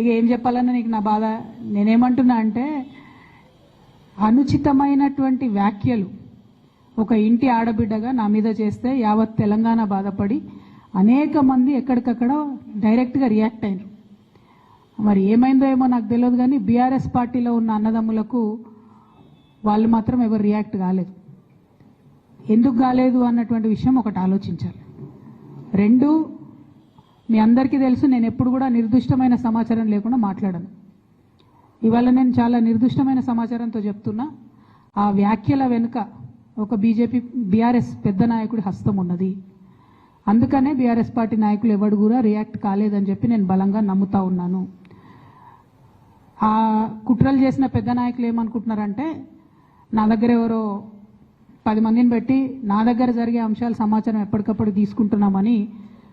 ఇక ఏం చెప్పాలన్నా నీకు నా బాధ? నేనేమంటున్నా అంటే అనుచితమైనటువంటి వ్యాఖ్యలు ఒక ఇంటి ఆడబిడ్డగా నా మీద చేస్తే యావత్ తెలంగాణ బాధపడి అనేక మంది ఎక్కడికక్కడ డైరెక్ట్గా రియాక్ట్ అయినారు. మరి ఏమైందో ఏమో నాకు తెలియదు కానీ బీఆర్ఎస్ పార్టీలో ఉన్న అన్నదమ్ములకు వాళ్ళు మాత్రం ఎవరు రియాక్ట్ కాలేదు. ఎందుకు కాలేదు అన్నటువంటి విషయం ఒకటి ఆలోచించాలి. రెండు మీ అందరికీ తెలుసు నేను ఎప్పుడు కూడా నిర్దిష్టమైన సమాచారం లేకుండా మాట్లాడను. ఇవాళ నేను చాలా నిర్దిష్టమైన సమాచారంతో చెప్తున్నా ఆ వ్యాఖ్యల వెనుక ఒక బీజేపీ బీఆర్ఎస్ పెద్ద నాయకుడి హస్తం ఉన్నది. అందుకనే బీఆర్ఎస్ పార్టీ నాయకులు ఎవడు కూడా రియాక్ట్ కాలేదని చెప్పి నేను బలంగా నమ్ముతా ఉన్నాను. ఆ కుట్రలు చేసిన పెద్ద నాయకులు ఏమనుకుంటున్నారంటే నా దగ్గర ఎవరో పది మందిని పెట్టి నా దగ్గర జరిగే అంశాల సమాచారం ఎప్పటికప్పుడు తీసుకుంటున్నామని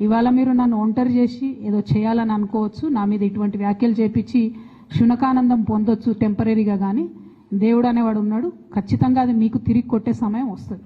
ఇవాళ మీరు నన్ను ఒంటరి చేసి ఏదో చేయాలని అనుకోవచ్చు. నా మీద ఇటువంటి వ్యాఖ్యలు చేపించి శునకానందం పొందొచ్చు టెంపరీగా కానీ దేవుడు అనేవాడు ఉన్నాడు. ఖచ్చితంగా అది మీకు తిరిగి కొట్టే సమయం వస్తుంది.